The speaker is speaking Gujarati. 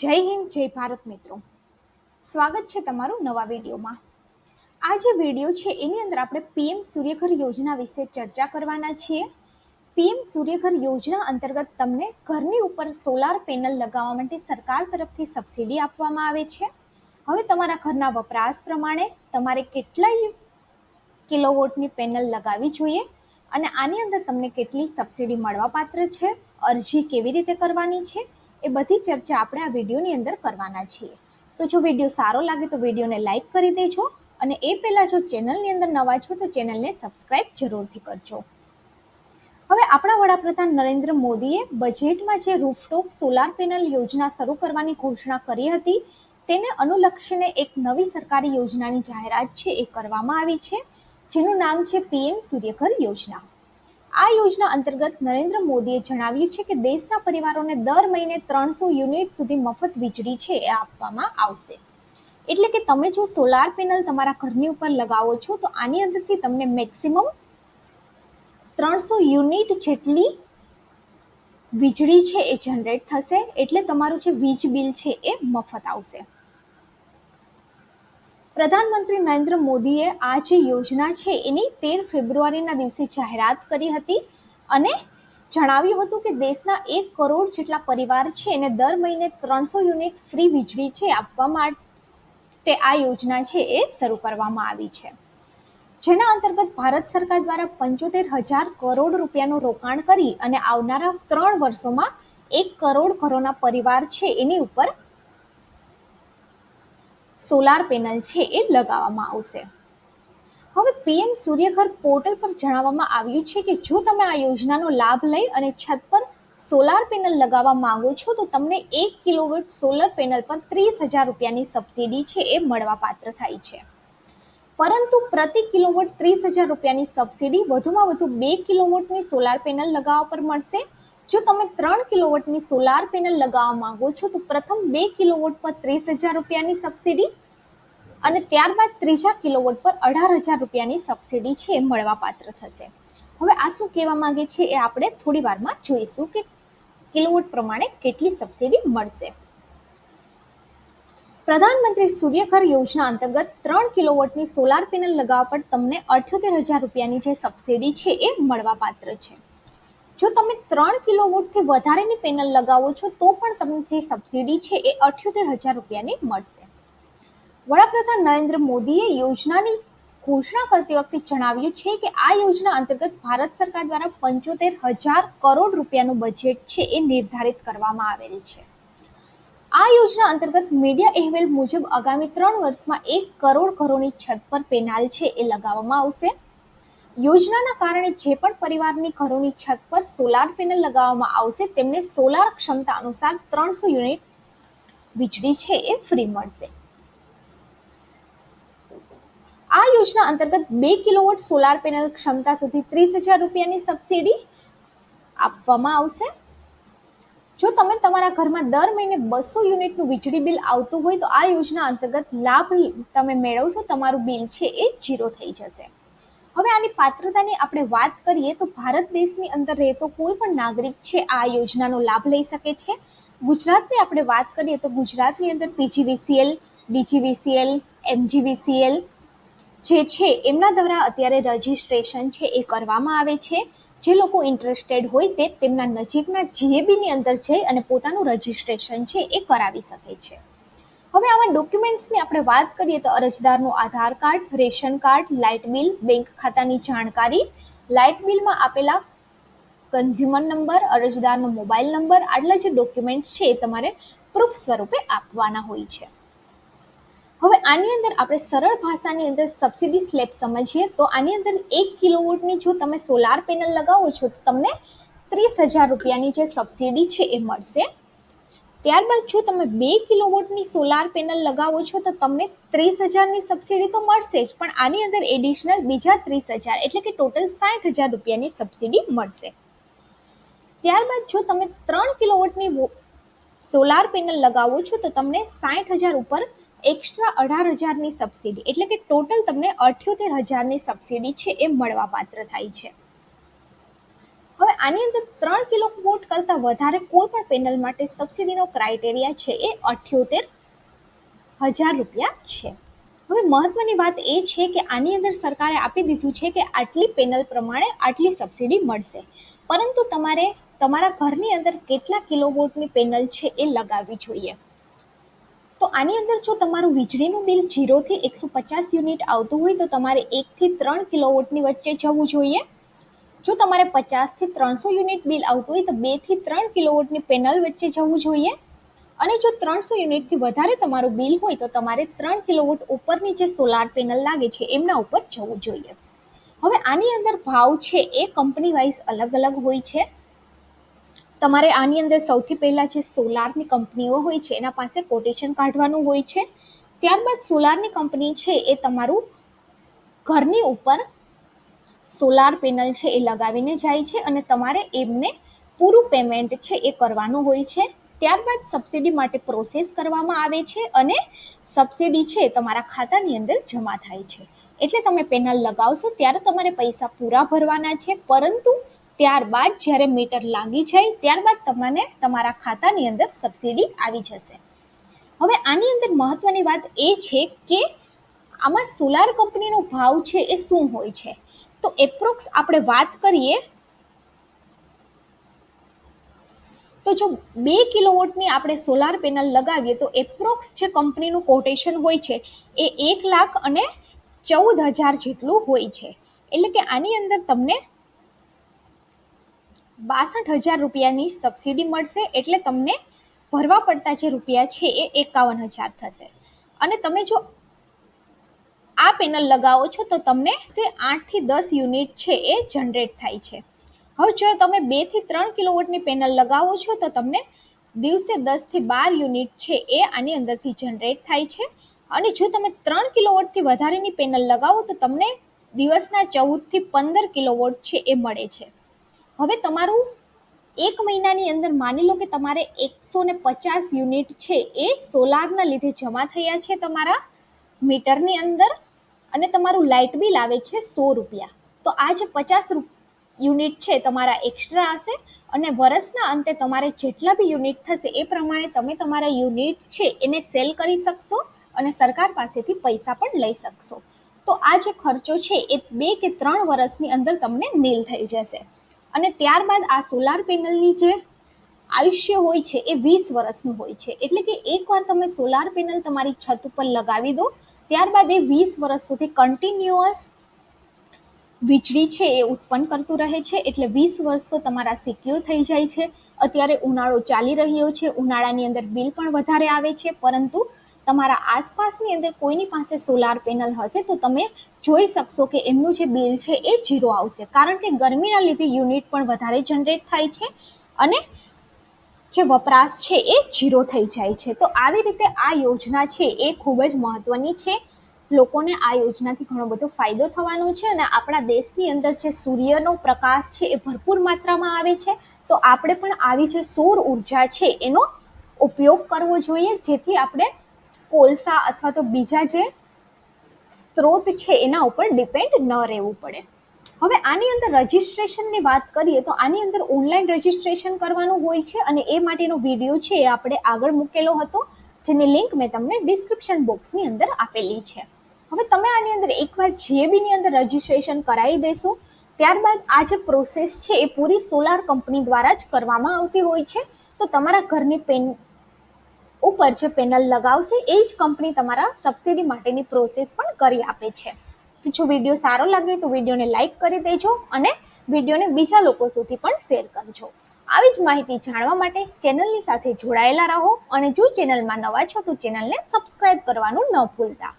જય હિન્દ, જય ભારત મિત્રો. સ્વાગત છે તમારું નવા વિડીયોમાં. આ જે વીડિયો છે, એની અંદર આપણે પીએમ સૂર્યઘર યોજના વિશે ચર્ચા કરવાના છીએ. પીએમ સૂર્યઘર યોજના અંતર્ગત તમને ઘરની ઉપર સોલાર પેનલ લગાવવા માટે સરકાર તરફથી સબસિડી આપવામાં આવે છે. હવે તમારા ઘરના વપરાશ પ્રમાણે તમારે કેટલાય કિલોવોટની પેનલ લગાવવી જોઈએ અને આની અંદર તમને કેટલી સબસિડી મળવાપાત્ર છે, અરજી કેવી રીતે કરવાની છે એ બધી ચર્ચા આપણે આ વિડીયોની અંદર કરવાના છીએ. તો જો વીડિયો સારો લાગે તો વિડીયોને લાઇક કરી દેજો અને એ પહેલાં જો ચેનલની અંદર નવા છો તો ચેનલને સબસ્ક્રાઇબ જરૂરથી કરજો. હવે આપણા વડાપ્રધાન નરેન્દ્ર મોદીએ બજેટમાં જે રૂફટોપ સોલાર પેનલ યોજના શરૂ કરવાની ઘોષણા કરી હતી, તેને અનુલક્ષીને એક નવી સરકારી યોજનાની જાહેરાત છે એ કરવામાં આવી છે, જેનું નામ છે પીએમ સૂર્યઘર યોજના. આ યોજના અંતર્ગત નરેન્દ્ર મોદીએ જણાવ્યું છે કે દેશના પરિવારોને દર મહિને ત્રણસો યુનિટ સુધી મફત વીજળી છે એ આપવામાં આવશે. એટલે કે તમે જો સોલાર પેનલ તમારા ઘરની ઉપર લગાવો છો, તો આની અંદરથી તમને મેક્સિમમ ત્રણસો યુનિટ જેટલી વીજળી છે એ જનરેટ થશે. એટલે તમારું જે વીજ બિલ છે એ મફત આવશે. પ્રધાનમંત્રી નરેન્દ્ર મોદીએ આ જે યોજના છે, એની તેર ફેબ્રુઆરીના દિવસે જાહેરાત કરી હતી અને જણાવ્યું હતું કે દેશના એક કરોડ જેટલા પરિવાર છે, એને દર મહિને ત્રણસો યુનિટ ફ્રી વીજળી છે આપવા માટે આ યોજના છે એ શરૂ કરવામાં આવી છે. જેના અંતર્ગત ભારત સરકાર દ્વારા પંચોતેર હજાર કરોડ રૂપિયાનું રોકાણ કરી અને આવનારા ત્રણ વર્ષોમાં એક કરોડ ઘરોના પરિવાર છે, એની ઉપર સોલાર પેનલ છે એ લગાવવામાં આવશે. હવે પીએમ સૂર્યઘર પોર્ટલ પર જણાવવામાં આવ્યું છે કે જો તમે આ યોજનાનો લાભ લઈ અને છત પર સોલાર પેનલ લગાવવા માંગો છો, તો તમને એક કિલોવોટ સોલર પેનલ પર ત્રીસ હજાર રૂપિયાની સબસિડી છે એ મળવાપાત્ર થાય છે. પરંતુ પ્રતિ કિલોવોટ ત્રીસ હજાર રૂપિયાની સબસિડી વધુમાં વધુ બે કિલોવોટની સોલાર પેનલ લગાવવા પર મળશે. જો તમે ત્રણ કિલોવોટની સોલાર પેનલ લગાવવા માંગો છો, તો પ્રથમ બે કિલોવોટ પર ત્રીસ હજાર રૂપિયાની સબસિડી અને ત્યારબાદ ત્રીજા કિલોવોટ પર અઢાર હજાર રૂપિયાની સબસિડી છે, એ મળવાપાત્ર થશે. હવે આ શું કહેવા માંગે છે, એ આપણે થોડી વારમાં જોઈશું કે કિલોવોટ પ્રમાણે કેટલી સબસિડી મળશે. પ્રધાનમંત્રી સૂર્યઘર યોજના અંતર્ગત ત્રણ કિલોવોટની સોલાર પેનલ લગાવવા પર તમને અઠ્યોતેર હજાર રૂપિયાની જે સબસિડી છે, એ મળવાપાત્ર છે. જો તમે ત્રણ કિલોવોટથી વધારેની પેનલ લગાવો છો, તો પણ તમને જે સબસિડી છે એ અઠ્યોતેર હજાર રૂપિયાની મળશે. વડાપ્રધાન નરેન્દ્ર મોદીએ યોજનાની ઘોષણા કરતી વખતે જણાવ્યું છે કે આ યોજના અંતર્ગત ભારત સરકાર દ્વારા પંચોતેર હજાર કરોડ રૂપિયાનું બજેટ છે એ નિર્ધારિત કરવામાં આવેલ છે. આ યોજના અંતર્ગત મીડિયા અહેવાલ મુજબ આગામી ત્રણ વર્ષમાં એક કરોડ ઘરોની છત પર પેનાલ છે એ લગાવવામાં આવશે. યોજનાના કારણે જે પણ પરિવારની ઘરોની છત પર સોલાર પેનલ લગાવવામાં આવશે, તેમને સોલાર ક્ષમતા અનુસાર ત્રણસો યુનિટ વીજળી છે એ ફ્રી મળશે. આ યોજના અંતર્ગત બે કિલોવોટ સોલાર પેનલ ક્ષમતા સુધી ત્રીસ હજાર રૂપિયાની સબસિડી આપવામાં આવશે. જો તમે તમારા ઘરમાં દર મહિને બસો યુનિટનું વીજળી બિલ આવતું હોય તો આ યોજના અંતર્ગત લાભ તમે મેળવશો, તમારું બિલ છે એ જીરો થઈ જશે. હવે આની પાત્રતાની આપણે વાત કરીએ તો ભારત દેશની અંદર રહેતો કોઈ પણ નાગરિક છે આ યોજનાનો લાભ લઈ શકે છે? ગુજરાતની આપણે વાત કરીએ તો ગુજરાતની અંદર પીજીવીસીએલ ડીજીવીસીએલ એમજીવીસીએલ જે છે, એમના દ્વારા અત્યારે રજિસ્ટ્રેશન છે એ કરવામાં આવે છે. જે લોકો ઇન્ટરેસ્ટેડ હોય તે તેમના નજીકના જીએબીની અંદર જઈ અને પોતાનું રજિસ્ટ્રેશન છે એ કરાવી શકે છે. હવે આવા ડોક્યુમેન્ટ્સની આપણે વાત કરીએ તો અરજદારનું Aadhaar card, ration card light bill bank ખાતાની જાણકારી. લાઇટ બિલમાં આપેલા કન્ઝ્યુમર નંબર અરજદારનો મોબાઈલ નંબર આટલા જે ડોક્યુમેન્ટ્સ છે એ તમારે પ્રૂફ સ્વરૂપે આપવાના હોય છે. હવે આની અંદર આપણે સરળ ભાષાની અંદર સબસિડી સ્લેબ સમજીએ તો આની અંદર એક કિલોવોટની જો તમે સોલાર પેનલ લગાવો છો તો તમને ત્રીસ હજાર રૂપિયાની જે સબસિડી છે એ મળશે. ત્યારબાદ જો તમે બે કિલોવોટની સોલાર પેનલ લગાવો છો, તો તમને ત્રીસ હજારની સબસિડી તો મળશે જ, પણ આની અંદર એડિશનલ બીજા ત્રીસ હજાર, એટલે કે ટોટલ સાઠ હજાર રૂપિયાની સબસિડી મળશે. ત્યારબાદ જો તમે ત્રણ કિલોવોટની સોલાર પેનલ લગાવો છો, તો તમને સાઠ હજાર ઉપર એક્સ્ટ્રા અઢાર હજારની સબસિડી એટલે કે ટોટલ તમને અઠ્યોતેર હજારની સબસિડી છે, એ મળવાપાત્ર થાય છે. આની અંદર ત્રણ કિલો વોટ કરતાં વધારે કોઈ પણ પેનલ માટે સબસિડીનો ક્રાઇટેરિયા છે એ અઠ્યોતેર હજાર રૂપિયા છે. હવે મહત્વની વાત એ છે કે આની અંદર સરકારે આપી દીધું છે કે આટલી પેનલ પ્રમાણે આટલી સબસિડી મળશે. પરંતુ તમારે તમારા ઘરની અંદર કેટલા કિલોવોટની પેનલ છે એ લગાવવી જોઈએ. તો આની અંદર જો તમારું વીજળીનું બિલ જીરોથી એકસો પચાસ યુનિટ આવતું હોય તો તમારે એકથી ત્રણ કિલોવોટની વચ્ચે જવું જોઈએ. જો તમારે પચાસથી ત્રણસો યુનિટ બિલ આવતું હોય તો બેથી ત્રણ કિલોવોટની પેનલ વચ્ચે જવું જોઈએ. અને જો ત્રણસો યુનિટથી વધારે તમારું બિલ હોય તો તમારે ત્રણ કિલોવોટ ઉપરની જે સોલાર પેનલ લાગે છે એમના ઉપર જવું જોઈએ. હવે આની અંદર ભાવ છે એ કંપની વાઇઝ અલગ અલગ હોય છે. તમારે આની અંદર સૌથી પહેલાં જે સોલારની કંપનીઓ હોય છે એના પાસે કોટેશન કાઢવાનું હોય છે. ત્યારબાદ સોલારની કંપની છે એ તમારું ઘરની ઉપર સોલાર પેનલ છે એ લગાવીને જાય છે અને તમારે એમને પૂરું પેમેન્ટ છે એ કરવાનું હોય છે. ત્યારબાદ સબસિડી માટે પ્રોસેસ કરવામાં આવે છે અને સબસિડી છે તમારા ખાતાની અંદર જમા થાય છે. એટલે તમે પેનલ લગાવશો ત્યારે તમારે પૈસા પૂરા ભરવાના છે. પરંતુ ત્યારબાદ જ્યારે મીટર લાગી જાય ત્યારબાદ તમને તમારા ખાતાની અંદર સબસિડી આવી જશે. હવે આની અંદર મહત્વની વાત એ છે કે આમાં સોલાર કંપનીનો ભાવ છે એ શું હોય છે? તો એપ્રોક્સ આપણે વાત કરીએ, તો જો બે કિલોવોટની આપણે સોલાર પેનલ લગાવીએ, તો એપ્રોક્સ જે કંપનીનું કોટેશન હોય છે, એ એક લાખ અને ચૌદ હજાર જેટલું હોય છે. એટલે કે આની અંદર તમને બાસઠ હજાર રૂપિયાની સબસિડી મળશે, એટલે તમને ભરવા પડતા જે રૂપિયા છે, એ એકાવન હજાર થશે. અને તમે જો આ પેનલ લગાવો છો તો તમને આઠથી દસ યુનિટ છે એ જનરેટ થાય છે. હવે જો તમે બેથી ત્રણ કિલોવોટની પેનલ લગાવો છો તો તમને દિવસે દસથી બાર યુનિટ છે એ આની અંદરથી જનરેટ થાય છે. અને જો તમે ત્રણ કિલોવોટથી વધારેની પેનલ લગાવો તો તમને દિવસના ચૌદથી પંદર કિલોવોટ છે એ મળે છે. હવે તમારું એક મહિનાની અંદર માની લો કે તમારે એકસો ને પચાસ યુનિટ છે એ સોલારના લીધે જમા થયા છે તમારા મીટરની અંદર. અને તમારું લાઇટ બિલ આવે છે સો રૂપિયા. તો આ જે પચાસ યુનિટ છે તમારા એક્સ્ટ્રા હશે અને વર્ષના અંતે તમારે જેટલા બી યુનિટ થશે એ પ્રમાણે તમે તમારા યુનિટ છે એને સેલ કરી શકશો અને સરકાર પાસેથી પૈસા પણ લઈ શકશો. તો આ જે ખર્ચો છે એ બે કે ત્રણ વર્ષની અંદર તમને નીલ થઈ જશે. અને ત્યારબાદ આ સોલાર પેનલની જે આયુષ્ય હોય છે એ વીસ વર્ષનું હોય છે. એટલે કે એકવાર તમે સોલાર પેનલ તમારી છત ઉપર લગાવી દો ત્યારબાદ એ વીસ વર્ષ સુધી કન્ટિન્યુઅસ વીજળી છે એ ઉત્પન્ન કરતું રહે છે. એટલે વીસ વર્ષ તો તમારા સિક્યોર થઈ જાય છે. અત્યારે ઉનાળો ચાલી રહ્યો છે. ઉનાળાની અંદર બિલ પણ વધારે આવે છે. પરંતુ તમારા આસપાસની અંદર કોઈની પાસે સોલાર પેનલ હશે તો તમે જોઈ શકશો કે એમનું જે બિલ છે એ જીરો આવશે. કારણ કે ગરમીના લીધે યુનિટ પણ વધારે જનરેટ થાય છે અને જે વપરાશ છે એ જીરો થઈ જાય છે. તો આવી રીતે આ યોજના છે એ ખૂબ જ મહત્ત્વની છે. લોકોને આ યોજનાથી ઘણો બધો ફાયદો થવાનો છે અને આપણા દેશની અંદર જે સૂર્યનો પ્રકાશ છે એ ભરપૂર માત્રામાં આવે છે. તો આપણે પણ આવી જે સૌર ઊર્જા છે એનો ઉપયોગ કરવો જોઈએ. જેથી આપણે કોલસા અથવા તો બીજા જે સ્ત્રોત છે એના ઉપર ડિપેન્ડ ન રહેવું પડે. હવે આની અંદર રજિસ્ટ્રેશનની વાત કરીએ તો આની અંદર ઓનલાઈન રજિસ્ટ્રેશન કરવાનું હોય છે અને એ માટેનો વીડિયો છે એ આપણે આગળ મૂકેલો હતો, જેની લિંક મેં તમને ડિસ્ક્રિપ્શન બોક્સની અંદર આપેલી છે. હવે તમે આની અંદર એકવાર જીએબીની અંદર રજિસ્ટ્રેશન કરાવી દેશો, ત્યારબાદ આ જે પ્રોસેસ છે એ પૂરી સોલાર કંપની દ્વારા જ કરવામાં આવતી હોય છે. તો તમારા ઘરની પેન ઉપર જે પેનલ લગાવશે, એ જ કંપની તમારા સબસિડી માટેની પ્રોસેસ પણ કરી આપે છે. જો વીડિયો સારો લાગે તો વિડીયોને લાઇક કરી દેજો અને વિડીયોને બીજા લોકો સુધી પણ શેર કરજો. આવી જ માહિતી જાણવા માટે ચેનલની સાથે જોડાયેલા રહો અને જો ચેનલમાં નવા છો તો ચેનલને સબસ્ક્રાઇબ કરવાનું ન ભૂલતા.